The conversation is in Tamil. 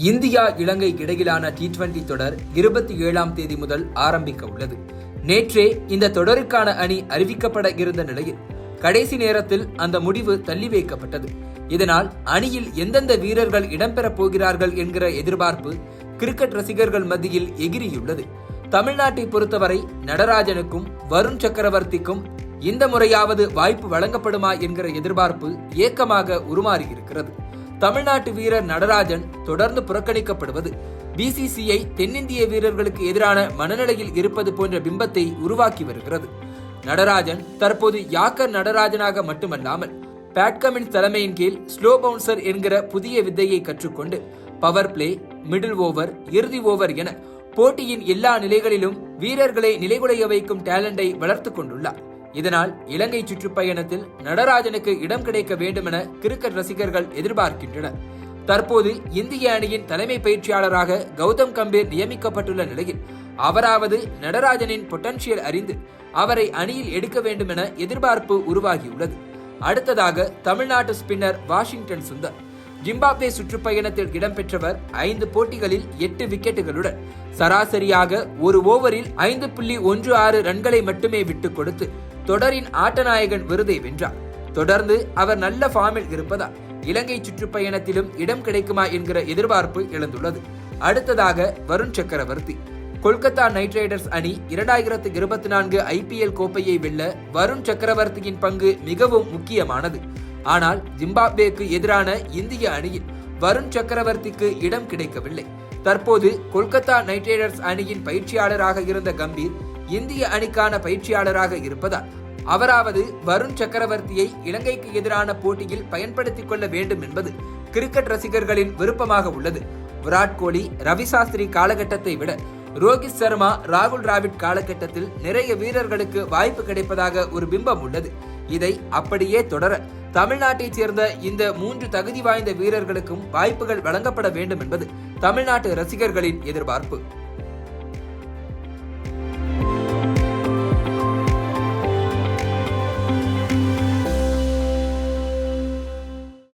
இந்தியா இலங்கை இடையிலான டி டுவெண்டி தொடர் இருபத்தி ஏழாம் தேதி முதல் ஆரம்பிக்க உள்ளது. நேற்றே இந்த தொடருக்கான அணி அறிவிக்கப்பட இருந்த நிலையில் கடைசி நேரத்தில் அந்த முடிவு தள்ளி வைக்கப்பட்டது. இதனால் அணியில் எந்தெந்த வீரர்கள் இடம்பெறப் போகிறார்கள் என்கிற எதிர்பார்ப்பு கிரிக்கெட் ரசிகர்கள் மத்தியில் எகிரியுள்ளது. தமிழ்நாட்டை பொறுத்தவரை நடராஜனுக்கும் வருண் சக்கரவர்த்திக்கும் இந்த முறையாவது வாய்ப்பு வழங்கப்படுமா என்கிற எதிர்பார்ப்பு ஏக்கமாக உருமாறியிருக்கிறது. தமிழ்நாட்டு வீரர் நடராஜன் தொடர்ந்து புறக்கணிக்கப்படுவது. பிசிசிஐ தென்னிந்திய வீரர்களுக்கு எதிரான மனநிலையில் இருப்பது போன்ற பிம்பத்தை உருவாக்கி வருகிறது. நடராஜன் தற்போது யாக்கர் நடராஜனாக மட்டுமல்லாமல் பேட்கமின் தலைமையின் கீழ் ஸ்லோ பவுன்சர் என்கிற புதிய வித்தையை கற்றுக்கொண்டு பவர் பிளே மிடில் ஓவர் இறுதி ஓவர் என போட்டியின் எல்லா நிலைகளிலும் வீரர்களை நிலைகுலைய வைக்கும் டேலண்டை வளர்த்துக் கொண்டுள்ளார். இதனால் இலங்கை சுற்றுப்பயணத்தில் நடராஜனுக்கு இடம் கிடைக்க வேண்டுமென கிரிக்கெட் ரசிகர்கள் எதிர்பார்க்கின்றனர். தற்போது இந்திய அணியின் தலைமை பயிற்சியாளராக கௌதம் கம்பீர் நியமிக்கப்பட்டுள்ள நிலையில் அவராவது நடராஜனின் பொட்டன்ஷியல் அறிந்து அவரை அணியில் எடுக்க வேண்டும் என எதிர்பார்ப்பு உருவாகியுள்ளது. அடுத்ததாக தமிழ்நாட்டு ஸ்பின்னர் வாஷிங்டன் சுந்தர். ஜிம்பாப்வே சுற்றுப்பயணத்தில் இடம்பெற்றவர் ஐந்து போட்டிகளில் எட்டு விக்கெட்டுகளுடன் சராசரியாக ஒரு ஓவரில் ஐந்து புள்ளி ஒன்று ஆறு ரன்களை மட்டுமே விட்டுக் கொடுத்து தொடரின் ஆட்டநாயகன் விருதை வென்றார். தொடர்ந்து அவர் நல்ல ஃபார்மில் இருப்பதால் இலங்கை சுற்றுப்பயணத்திலும் இடம் கிடைக்குமா என்கிற எதிர்பார்ப்பு எழுந்துள்ளது. அடுத்ததாக வருண் சக்கரவர்த்தி. கொல்கத்தா நைட் ரைடர்ஸ் அணி இரண்டாயிரத்து இருபத்தி நான்கு ஐபிஎல் கோப்பையை வெல்ல வருண் சக்கரவர்த்தியின் பங்கு மிகவும் முக்கியமானது. ஆனால் ஜிம்பாப்வேக்கு எதிரான இந்திய அணியில் வருண் சக்கரவர்த்திக்கு இடம் கிடைக்கவில்லை. தற்போது கொல்கத்தா நைட் ரைடர்ஸ் அணியின் பயிற்சியாளராக இருந்த கம்பீர் இந்திய அணிக்கான பயிற்சியாளராக இருப்பதால் அவராவது வருண் சக்கரவர்த்தியை இலங்கைக்கு எதிரான போட்டியில் பயன்படுத்திக் கொள்ள வேண்டும் என்பது கிரிக்கெட் ரசிகர்களின் விருப்பமாக உள்ளது. விராட் கோலி ரவி சாஸ்திரி காலகட்டத்தை விட ரோஹித் சர்மா ராகுல் டிராவிட் காலகட்டத்தில் நிறைய வீரர்களுக்கு வாய்ப்பு கிடைப்பதாக ஒரு பிம்பம் உள்ளது. இதை அப்படியே தொடர தமிழ்நாட்டைச் சேர்ந்த இந்த மூன்று தகுதி வாய்ந்த வீரர்களுக்கும் வாய்ப்புகள் வழங்கப்பட வேண்டும் என்பது தமிழ்நாட்டு ரசிகர்களின் எதிர்பார்ப்பு.